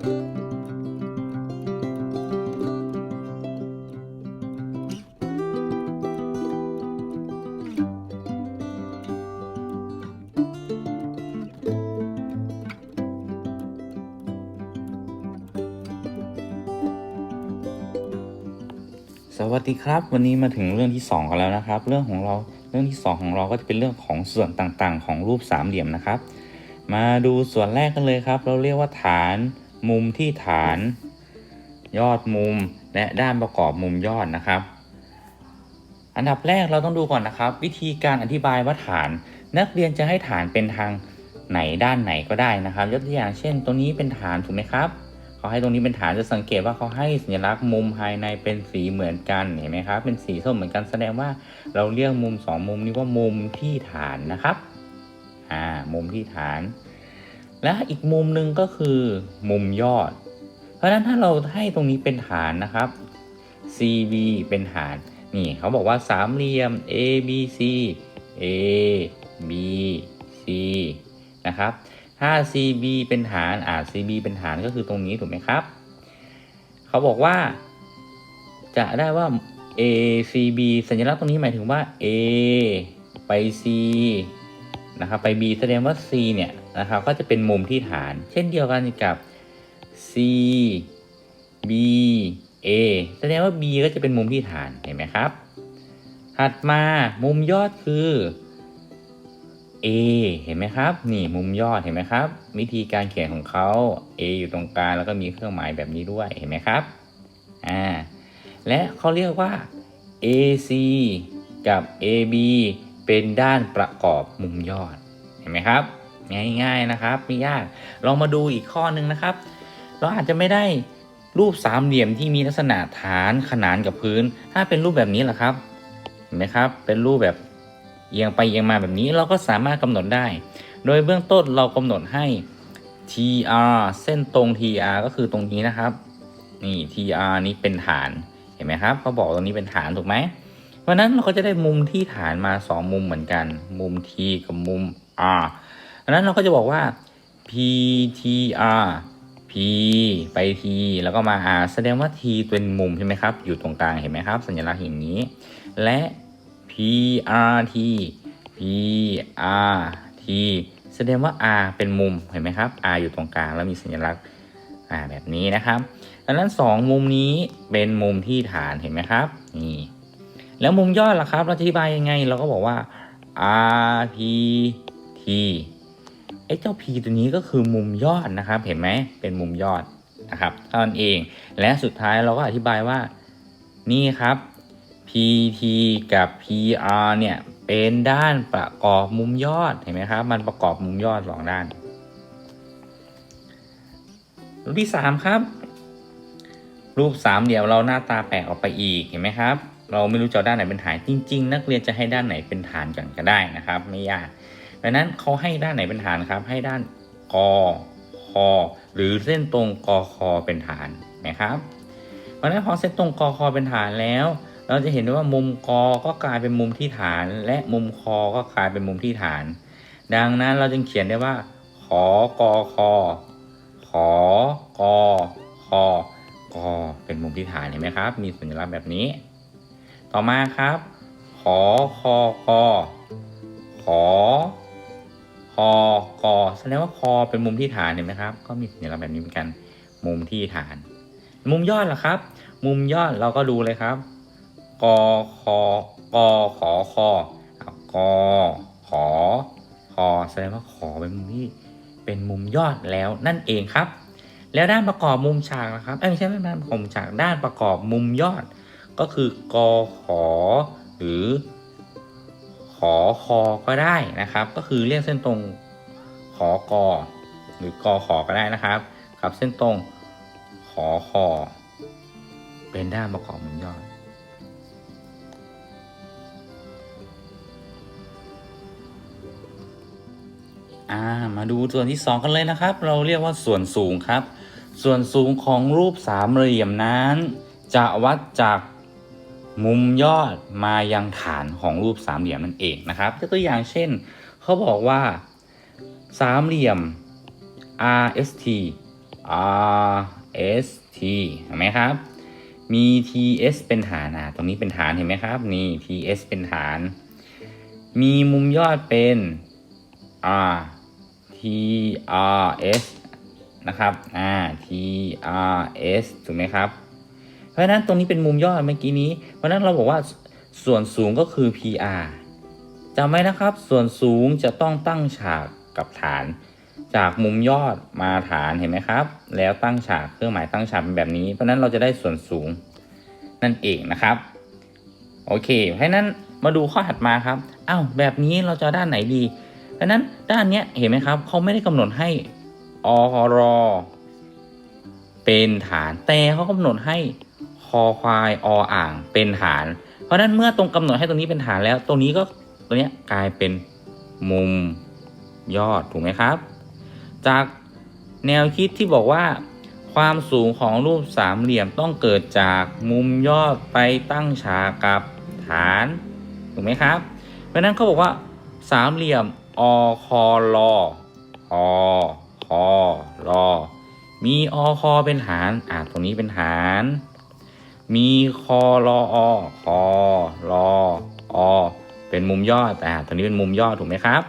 สวัสดีครับ วันนี้มาถึงเรื่องที่ 2 กันแล้วนะครับ เรื่องของเราเรื่องที่ 2 ของเราก็จะเป็นเรื่องของส่วนต่างๆ ของรูปสามเหลี่ยมนะครับ มาดูส่วนแรกกันเลยครับ เราเรียกว่าฐาน มุมที่ฐาน ยอดมุมและด้านประกอบมุมยอดนะครับ อันดับแรกเราต้องดูก่อนนะครับ วิธีการอธิบายว่าฐาน นักเรียนจะให้ฐานเป็นทางไหนด้านไหนก็ได้นะครับ ยกตัวอย่างเช่นตัวนี้เป็นฐานถูกไหมครับเขาให้ตรงนี้เป็นฐานจะสังเกตว่าเขาให้สัญลักษณ์มุมภายในเป็นสีเหมือนกันเห็นไหมครับ เป็นสีส้มเหมือนกันแสดงว่าเราเรียกมุมสองมุมนี้ว่ามุมที่ฐานนะครับอ่ามุมที่ฐาน และอีกมุมหนึ่งก็คือ มุมยอด เพราะฉะนั้นถ้าเราให้ตรงนี้เป็นฐานนะครับ CB เป็นฐาน นี่เขาบอกว่าสามเหลี่ยม ABC A B C นะครับถ้า CB เป็นฐานอ่า CB เป็นฐานก็คือตรงนี้ถูกไหมครับ เขาบอกว่า จะได้ว่า ACB สัญลักษณ์ตรงนี้หมายถึงว่า A ไป C นะครับไป B แสดงว่า C เนี่ย นะครับ ก็จะเป็นมุมที่ฐาน เช่นเดียวกันกับ C B A แสดงว่า B ก็จะเป็นมุมที่ฐานเห็นไหมครับ ถัดมามุมยอดคือ A เห็นไหมครับ นี่มุมยอดเห็นไหมครับ วิธีการเขียนของเขา A อยู่ตรงกลางแล้วก็มีเครื่องหมายแบบนี้ด้วยเห็นไหมครับอ่าและเขาเรียกว่า AC กับ AB เป็นด้านประกอบมุมยอดเห็นไหมครับ ง่าย ๆนะครับ ไม่ยากลองมาดูอีกข้อหนึ่งนะครับ เราอาจจะไม่ได้รูปสามเหลี่ยมที่มีลักษณะฐานขนานกับพื้น ถ้าเป็นรูปแบบนี้แหละครับเห็นไหมครับ เป็นรูปแบบเอียงไปเอียงมาแบบนี้เราก็สามารถกำหนดได้ โดยเบื้องต้นเรากำหนดให้ TR เส้นตรง TR ก็คือตรงนี้นะครับ นี่ TR นี้เป็นฐานเห็นไหมครับเขาบอกตรงนี้เป็นฐานถูกไหมเพราะนั้นเราก็จะได้มุมที่ฐานมา 2 มุมเหมือนกัน มุม T กับมุม R เพราะฉะนั้นเราก็จะบอกว่า PTR P ไป T แล้วก็มา R แสดงว่า T เป็นมุมใช่ไหมครับ อยู่ตรงกลางเห็นไหมครับ สัญลักษณ์อย่างนี้ และ PRT PRT แสดงว่า R เป็นมุมเห็นไหมครับ R อยู่ตรงกลางแล้วมีสัญลักษณ์แบบนี้นะครับดังนั้น 2 มุมนี้เป็นมุมที่ฐานเห็นไหมครับนี่แล้วมุมยอดล่ะครับเราอธิบายยังไงเราก็บอกว่า RPT ไอ้เจ้า P ตัวนี้ก็คือมุมยอดนะครับ เห็นไหมเป็นมุมยอดนะครับเท่านั้นเอง และสุดท้ายเราก็อธิบายว่านี่ครับ PT กับ PR เนี่ยเป็นด้านประกอบมุมยอดเห็นไหมครับ มันประกอบมุมยอดสองด้านรูปที่สามครับ รูปสามเหลี่ยมเราหน้าตาแปลกออกไปอีกเห็นไหมครับ เราไม่รู้จะด้านไหนเป็นฐานจริง ๆ นักเรียนจะให้ด้านไหนเป็นฐานก่อนก็ได้นะครับ ไม่ยาก ดังนั้นเขาให้ด้านไหนเป็นฐานครับ ให้ด้านกคอหรือเส้นตรงกคอเป็นฐานนะครับ เพราะฉะนั้นพอเส้นตรงกคอเป็นฐานแล้ว เราจะเห็นได้ว่ามุมกอก็กลายเป็นมุมที่ฐาน และมุมคอก็กลายเป็นมุมที่ฐาน ดังนั้นเราจึงเขียนได้ว่าขอกอคอขอกอคอกอเป็นมุมที่ฐานเห็นไหมครับ มีสัญลักษณ์แบบนี้ ต่อมาครับขอคอกอขอ อกอแสดงว่าคอเป็นมุมที่ฐานเห็นไหมครับ ก็มีสัญลักษณ์แบบนี้เหมือนกัน มุมที่ฐาน มุมยอดล่ะครับ มุมยอดเราก็ดูเลยครับกอคอกอขอคอกอขอคอแสดงว่าขอเป็นมุมที่เป็นมุมยอดแล้วนั่นเองครับ แล้วด้านประกอบมุมฉากนะครับเอ้ยไม่ใช่ด้านประกอบมุมฉากด้านประกอบมุมยอด ก็คือกอขอหรือ ขอคอก็ได้นะครับ ก็คือเรียกเส้นตรงขอกอหรือกอขอก็ได้นะครับ กับเส้นตรงขอคอเป็นด้านประกอบมุมยอดอ่ามาดูส่วนที่ 2 กันเลยนะครับ เราเรียกว่าส่วนสูงครับ ส่วนสูงของรูปสามเหลี่ยมนั้น จะวัดจาก มุมยอดมายังฐานของรูปสามเหลี่ยมนั่นเองนะครับยกตัวอย่างเช่น เขาบอกว่าสามเหลี่ยม RST R S T เห็นไหมครับ มี T S เป็นฐานอะตรงนี้เป็นฐานเห็นไหมครับ นี่ T S เป็นฐาน มีมุมยอดเป็น R T R S นะครับ อ่า T R S ถูกไหมครับ ราะฉะนั้นตรงนี้เป็นมุมยอดเมื่อกี้นี้ เพราะฉะนั้นเราบอกว่าส่วนสูงก็คือ PR จำไว้นะครับ ส่วนสูงจะต้องตั้งฉากกับฐาน จากมุมยอดมาฐานเห็นไหมครับ แล้วตั้งฉากเครื่องหมายตั้งฉากเป็นแบบนี้ เพราะฉะนั้นเราจะได้ส่วนสูงนั่นเองนะครับ โอเค เพราะฉะนั้นมาดูข้อถัดมาครับอ้าวแบบนี้เราจะด้านไหนดี เพราะนั้นด้านเนี้ยเห็นไหมครับเขาไม่ได้กำหนดให้อรเป็นฐานแต่เขากำหนดให้ คอควายออ่างเป็นฐานเพราะฉะนั้นเมื่อตรงกำหนดให้ตรงนี้เป็นฐานแล้ว ตรงนี้ก็ตัวเนี้ยกลายเป็นมุมยอดถูกไหมครับ จากแนวคิดที่บอกว่า ความสูงของรูปสามเหลี่ยมต้องเกิดจากมุมยอดไปตั้งฉากกับฐานถูกไหมครับ เพราะนั้นเขาบอกว่าสามเหลี่ยมอคอลออคอลอมีอคอเป็นฐานอ่าตรงนี้เป็นฐาน มีคอรออคอรออเป็นมุมยอดอ่ตรงนี้เป็นมุมยอดถูกไหมครับ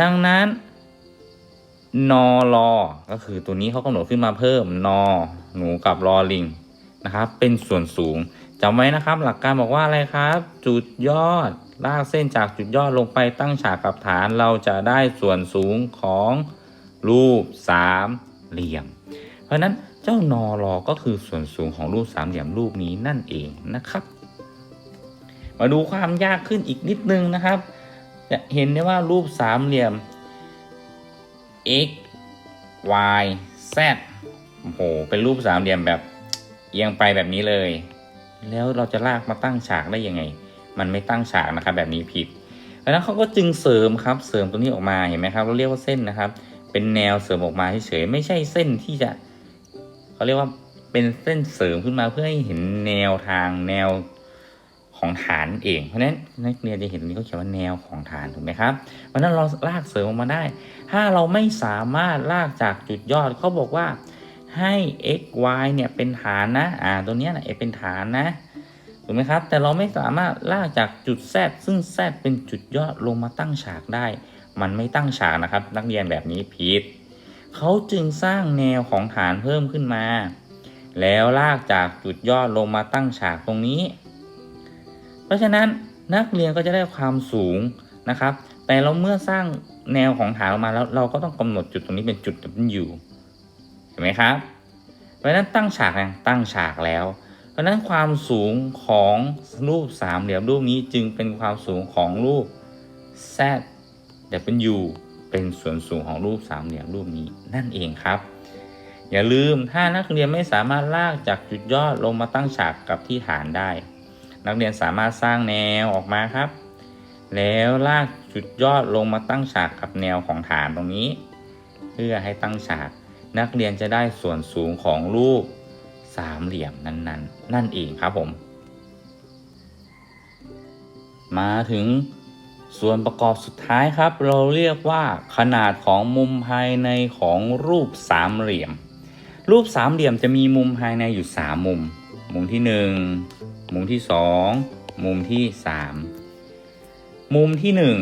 ดังนั้นนอรอก็คือตัวนี้เขากำหนดขึ้นมาเพิ่มนอหนูกับรอลิงนะครับ เป็นส่วนสูงจำไว้นะครับ หลักการบอกว่าอะไรครับ จุดยอดลากเส้นจากจุดยอดลงไปตั้งฉากกับฐานเราจะได้ส่วนสูงของรูปสามเหลี่ยม เพราะนั้น เจ้านอรอก็คือส่วนสูงของรูปสามเหลี่ยมรูปนี้นั่นเองนะครับ มาดูความยากขึ้นอีกนิดนึงนะครับ จะเห็นได้ว่ารูปสามเหลี่ยม x y z โอ้โหเป็นรูปสามเหลี่ยมแบบเอียงไปแบบนี้เลย แล้วเราจะลากมาตั้งฉากได้ยังไง มันไม่ตั้งฉากนะครับแบบนี้ผิดดังนั้นเขาก็จึงเสริมครับ เสริมตรงนี้ออกมาเห็นไหมครับ เราเรียกว่าเส้นนะครับ เป็นแนวเสริมออกมาเฉยๆไม่ใช่เส้นที่จะ เขาเรียกว่าเป็นเส้นเสริมขึ้นมาเพื่อให้เห็นแนวทางแนวของฐานเอง เพราะฉะนั้นนักเรียนจะเห็นตรงนี้เขาเขียนว่าแนวของฐานถูกไหมครับเพราะฉะนั้นเราลากเสริมออกมาได้ ถ้าเราไม่สามารถลากจากจุดยอดเขาบอกว่าให้ x y เนี่ยเป็นฐานนะ อ่า ตัวเนี้ยนะเป็นฐานนะ ถูกไหมครับ แต่เราไม่สามารถลากจากจุด z ซึ่ง z เป็นจุดยอดลงมาตั้งฉากได้ มันไม่ตั้งฉากนะครับ นักเรียนแบบนี้ผิด เขาจึงสร้างแนวของฐานเพิ่มขึ้นมา แล้วลากจากจุดยอดลงมาตั้งฉากตรงนี้ เพราะฉะนั้นนักเรียนก็จะได้ความสูงนะครับ แต่เราเมื่อสร้างแนวของฐานออกมาแล้วเราก็ต้องกำหนดจุดตรงนี้เป็นจุด W เห็นไหมครับ เพราะฉะนั้นตั้งฉากยังตั้งฉากแล้ว เพราะฉะนั้นความสูงของรูปสามเหลี่ยมรูปนี้จึงเป็นความสูงของรูป Z W เป็นส่วนสูงของรูปสามเหลี่ยมรูปนี้นั่นเองครับ อย่าลืมถ้านักเรียนไม่สามารถลากจากจุดยอดลงมาตั้งฉากกับที่ฐานได้ นักเรียนสามารถสร้างแนวออกมาครับ แล้วลากจุดยอดลงมาตั้งฉากกับแนวของฐานตรงนี้ เพื่อให้ตั้งฉาก นักเรียนจะได้ส่วนสูงของรูปสามเหลี่ยมนั้นๆนนนั่นเองครับผม มาถึง ส่วนประกอบสุดท้ายครับ เราเรียกว่าขนาดของมุมภายในของรูปสามเหลี่ยม รูปสามเหลี่ยมจะมีมุมภายในอยู่สามมุม มุมที่หนึ่งมุมที่สองมุมที่สามมุมที่หนึ่ง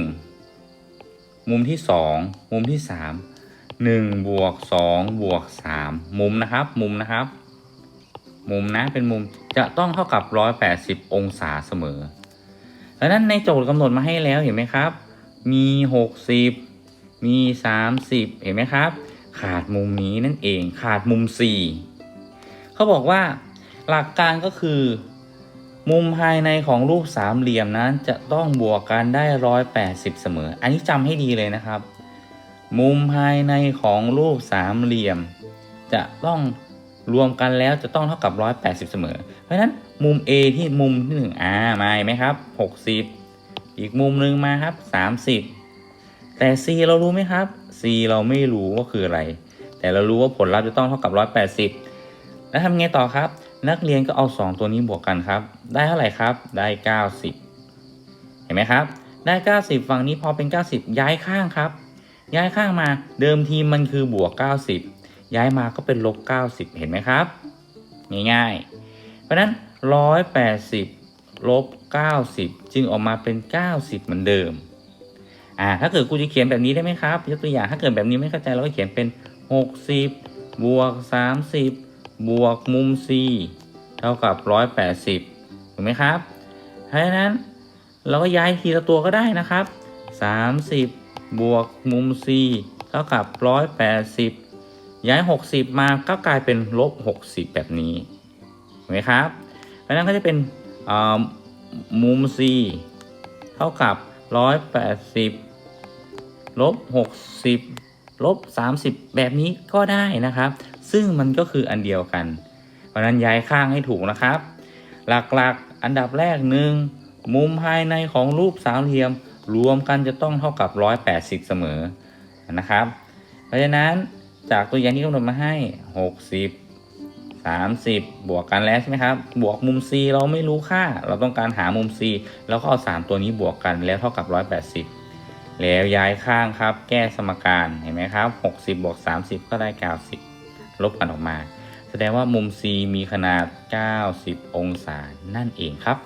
มุมที่สองมุมที่สามหนึ่งบวกสองบวกสามมุมนะครับ มุมนะครับ มุมนะเป็นมุมจะต้องเท่ากับร้อยแปดสิบองศาเสมอ ดังนั้นในโจทย์กำหนดมาให้แล้วเห็นไหมครับ มีหกสิบมีสามสิบเห็นไหมครับ ขาดมุมนี้นั่นเอง ขาดมุมสี่เขาบอกว่าหลักการก็คือ มุมภายในของรูปสามเหลี่ยมนั้นจะต้องบวกกันได้ร้อยแปดสิบเสมอ อันนี้จำให้ดีเลยนะครับ มุมภายในของรูปสามเหลี่ยม จะต้องรวมกันแล้วจะต้องเท่ากับร้อยแปดสิบเสมอ ราะฉะนั้นมุม A ที่มุมที่หนึ่งอ่ามาเห็นไหมครับหกสิบอีกมุมหนึ่งมาครับสามสิบแต่ C เรารู้ไหมครับ C เราไม่รู้ว่าคืออะไร แต่เรารู้ว่าผลลัพธ์จะต้องเท่ากับร้อยแปดสิบแล้วทำไงต่อครับ นักเรียนก็เอา 2 ตัวนี้บวกกันครับ ได้เท่าไหร่ครับ ได้ 90 เห็นไหมครับ ได้ 90 ฝั่งนี้พอเป็น 90 ย้ายข้างครับ ย้ายข้างมาเดิมทีมันคือบวก 90 ย้ายมาก็เป็นลบ 90 เห็นไหมครับ ง่ายๆ เพราะนั้น 180 ลบ 90 จึงออกมาเป็น 90 เหมือนเดิม อ่า ถ้าเกิดกูจะเขียนแบบนี้ได้ไหมครับ ยกตัวอย่าง ถ้าเกิดแบบนี้ไม่เข้าใจเราก็เขียนเป็น 60 บวก 30 บวกมุม c เท่ากับ 180 ถูกไหมครับ เพราะฉะนั้นเราก็ย้ายทีละตัวก็ได้นะครับ 30 บวกมุม c เท่ากับ 180 ย้าย 60 มาก็กลายเป็นลบ 60 แบบนี้ เห็นไหมครับเพราะฉะนั้นก็จะเป็นมุม c เท่ากับ 180 ลบ 60 ลบ 30 แบบนี้ก็ได้นะครับ ซึ่งมันก็คืออันเดียวกัน เพราะฉะนั้นย้ายข้างให้ถูกนะครับ หลักๆอันดับแรกหนึ่งมุมภายในของรูปสามเหลี่ยมรวมกันจะต้องเท่ากับ 180 เสมอนะครับ เพราะฉะนั้นจากตัวอย่างที่กำหนดมาให้ 60 30 บวกกันแล้วใช่ไหมครับ บวกมุม c เราไม่รู้ค่า เราต้องการหามุม c แล้วก็เอา 3 ตัวนี้บวกกันแล้วเท่ากับ 180 แล้วย้ายข้างครับ แก้สมการเห็นไหมครับ 60 บวก 30 ก็ได้ 90 ลบกันออกมา แสดงว่ามุม c มีขนาด 90 องศานั่นเองครับ